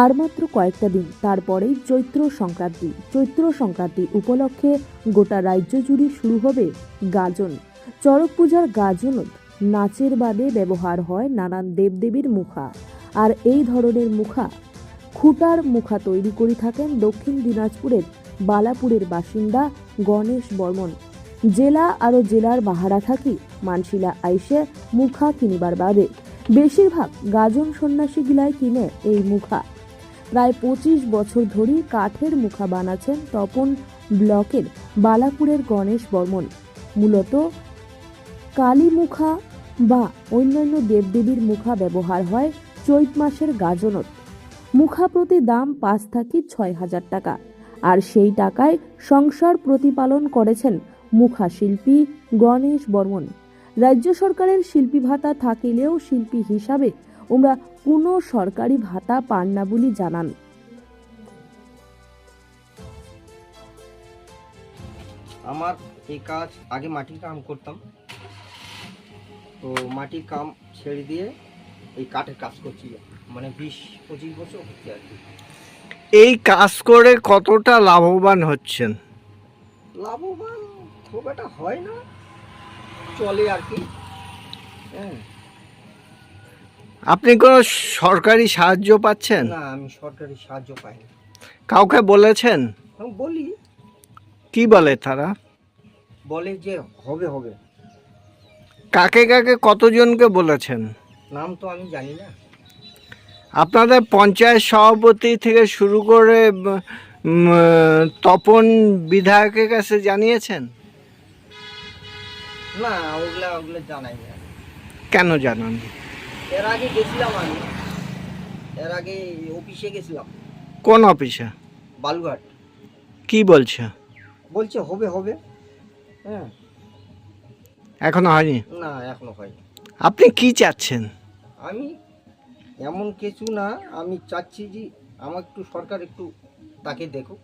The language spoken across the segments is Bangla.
আর মাত্র কয়েকটা দিন তারপরেই চৈত্র সংক্রান্তি। চৈত্র সংক্রান্তি উপলক্ষে গোটা রাজ্য জুড়ে শুরু হবে গাজন। চড়ক পূজার গাজনত নাচের বাদে ব্যবহার হয় নানান দেবদেবীর মুখা। আর এই ধরনের মুখা খুঁটার মুখা তৈরি করে থাকেন দক্ষিণ দিনাজপুরের বালাপুরের বাসিন্দা গণেশ বর্মন। জেলা আরও জেলার বাহারা থাকি মানশিলা আইসে মুখা কিনিবার বাদে। বেশিরভাগ গাজন সন্ন্যাসী গিলায় কিনে এই মুখা। প্রায় পঁচিশ বছর ধরে কাঠের মুখা বানাচ্ছেন তপন ব্লকের বালাপুরের গণেশ বর্মন। মূলত কালী মুখা বা অন্যান্য দেবদেবীর মুখা ব্যবহার হয় চৈত মাসের গাজনত। মুখা প্রতি দাম পাঁচ থাকি ছয় হাজার টাকা। আর সেই টাকায় সংসার প্রতিপালন করেছেন মুখা শিল্পী গণেশ বর্মন। রাজ্য সরকারের শিল্পী ভাতা থাকিলেও শিল্পী হিসাবে ওমরা কোনো সরকারি ভাতা পান না বলে জানান। আমার এই কাজ আগে মাটির কাম করতাম। তো মাটির কাম ছেড়ে দিয়ে এই কাঠের কাজ করছি মানে বিশ পঁচিশ বছর হচ্ছে আর কি। এই কাজ করে কতটা লাভবান হচ্ছেন? লাভবান খুব একটা হয় না। চলে আর কি। হ্যাঁ। আপনি কোনো সরকারি সাহায্য পাচ্ছেন? না আমি সরকারি সাহায্য পাই না কাউকে বলেছেন? আমি বলি। কি বলে তারা? বলে যে হবে হবে। কাকে কাকে কতজনকে বলেছেন? নাম তো আমি জানি না। আপনাদের পঞ্চায়েত সভাপতি থেকে শুরু করে উম, তপন বিধায়কের কাছে জানিয়েছেন? না ওগুলা ওগুলো জানাই না। কেন জানান এর আগে গেছিলাম আমি। এর আগে অফিসে গেছিলাম। কোন অফিসে বালুঘাট কি বলছে? বলছে হবে হবে। হ্যাঁ। এখনও হয়নি? না এখনও হয়নি। আপনি কি চাচ্ছেন? আমি এমন কিছু না আমি চাচ্ছি যে আমার একটু সরকার একটু তাকে দেখুক।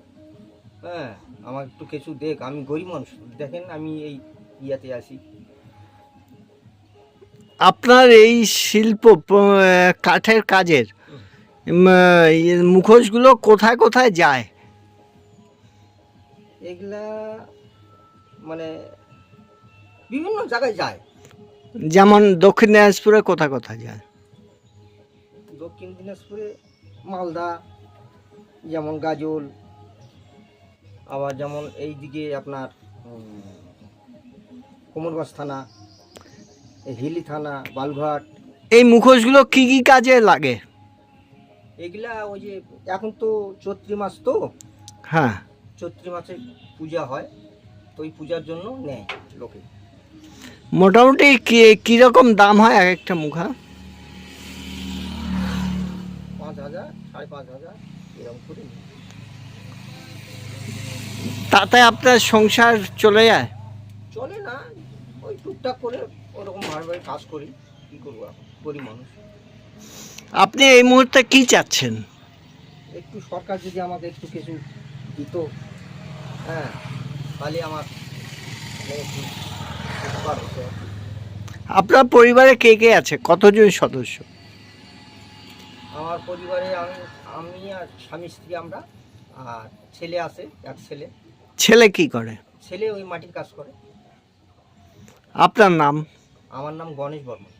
হ্যাঁ আমার একটু কিছু দেখ। আমি গরিব মানুষ। দেখেন আমি এই ইয়াতে আছি। আপনার এই শিল্প কাঠের কাজের মুখোশগুলো কোথায় কোথায় যায়? এগুলা মানে বিভিন্ন জায়গায় যায়। যেমন দক্ষিণ দিনাজপুরে কোথায় কোথায় যায়? দক্ষিণ দিনাজপুরে মালদা যেমন গাজল আবার যেমন এইদিকে আপনার কোমরগঞ্জ থানা। হিলি থানা বালুঘাট। এই মুখোশগুলো কি কি কাজে লাগে? এগুলা ওই যে এখন তো চৈত্রি মাস তো। হ্যাঁ। চৈত্রি মাসে পূজা হয় তো ওই পূজার জন্য নেয় লোকে। মোটামুটি কি কীরকম দাম হয় এক একটা মুখা? পাঁচ হাজার সাড়ে পাঁচ হাজার এরকম করে। তাতে আপনার সংসার চলে যায়? চলে না ওই টুকটাক করে ওরকম ভাবে কাজ করি কী করব এখন? গরিব মানুষ। আপনি এই মুহূর্তে কি চাচ্ছেন? একটু সরকার যদি আমাকে একটু কিছু দিত হ্যাঁ তাহলে আমার মানে। আপনার পরিবারে কে কে আছে? কতজন সদস্য? আমার পরিবারে আমি আমি আর স্বামী স্ত্রী আমরা আর ছেলে আছে এক ছেলে। ছেলে কি করে? ছেলে ওই মাটির কাজ করে। আপনার নাম? আমার নাম গণেশ বর্মন।